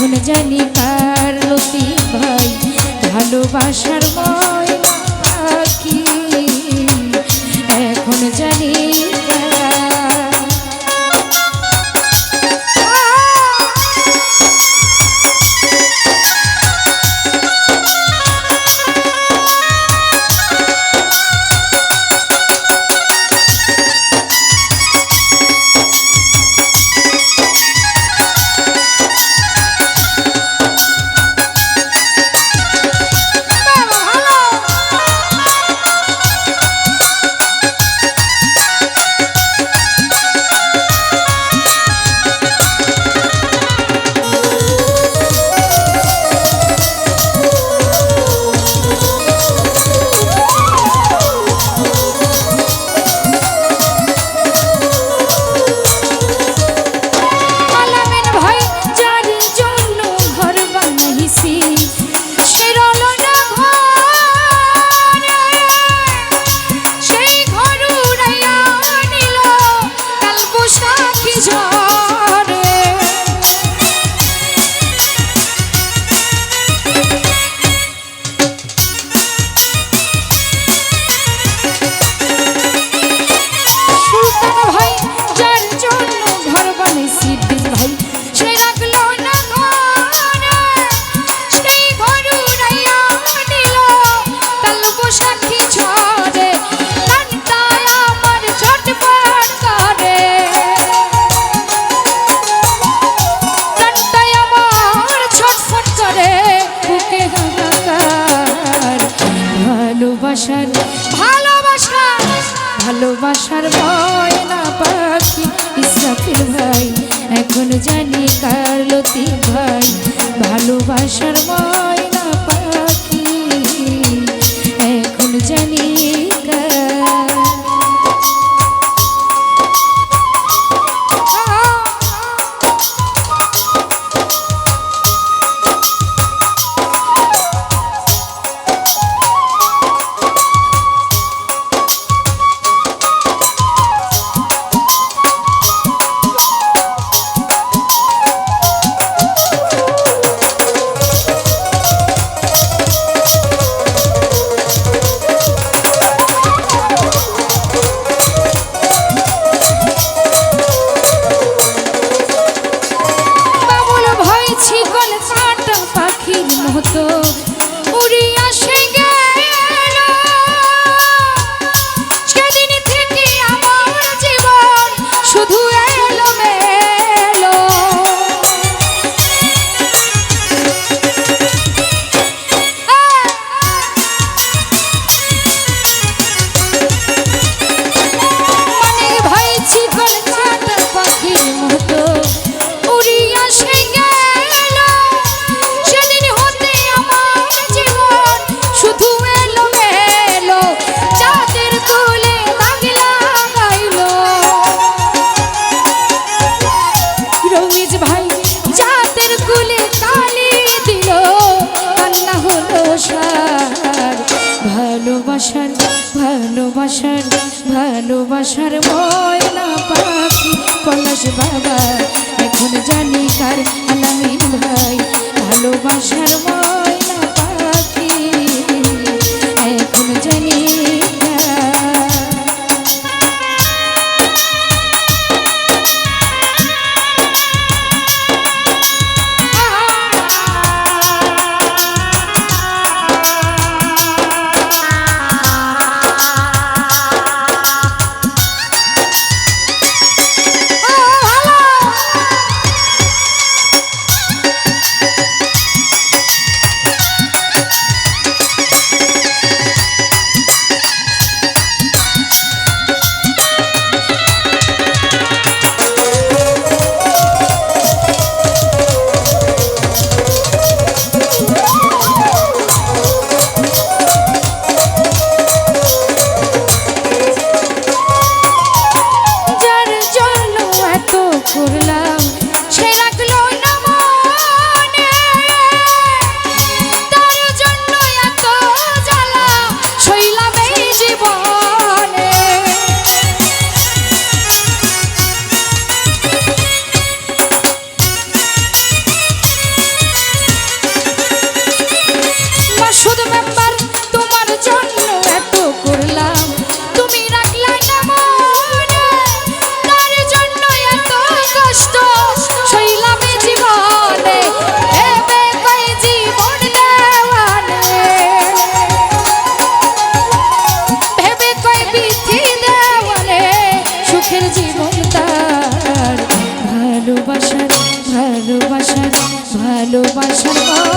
ভুল জানি কার লতি ভাই ভালোবাসার মন এখন জানি কার লতি ভাই ভালোবাসার মা ভালোবাসার ময়না পাখি পলাশ বাবা এখন জানি কার আলামিন ভাই। ভালোবাসার ময় ভালোবাসা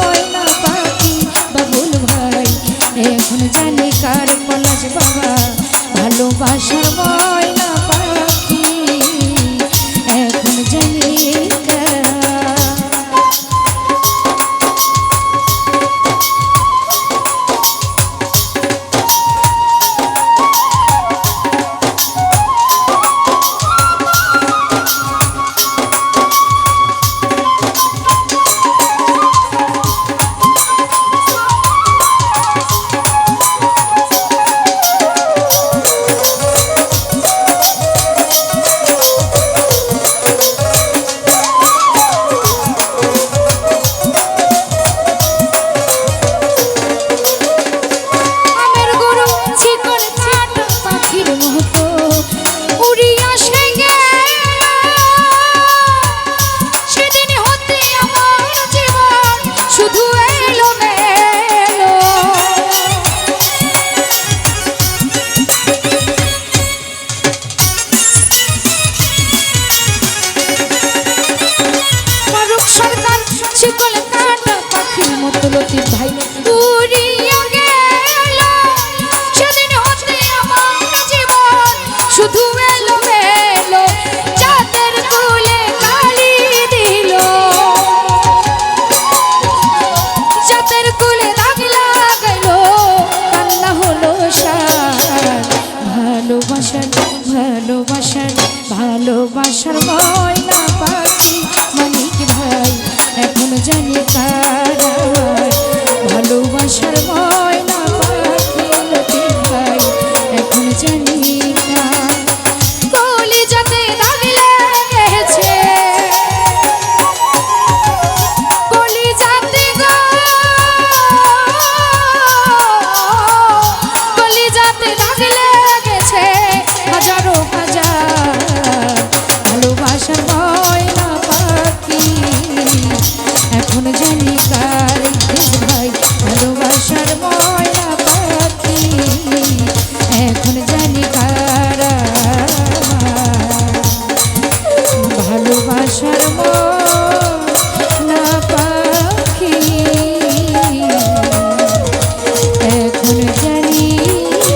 ভাই উড়িয়া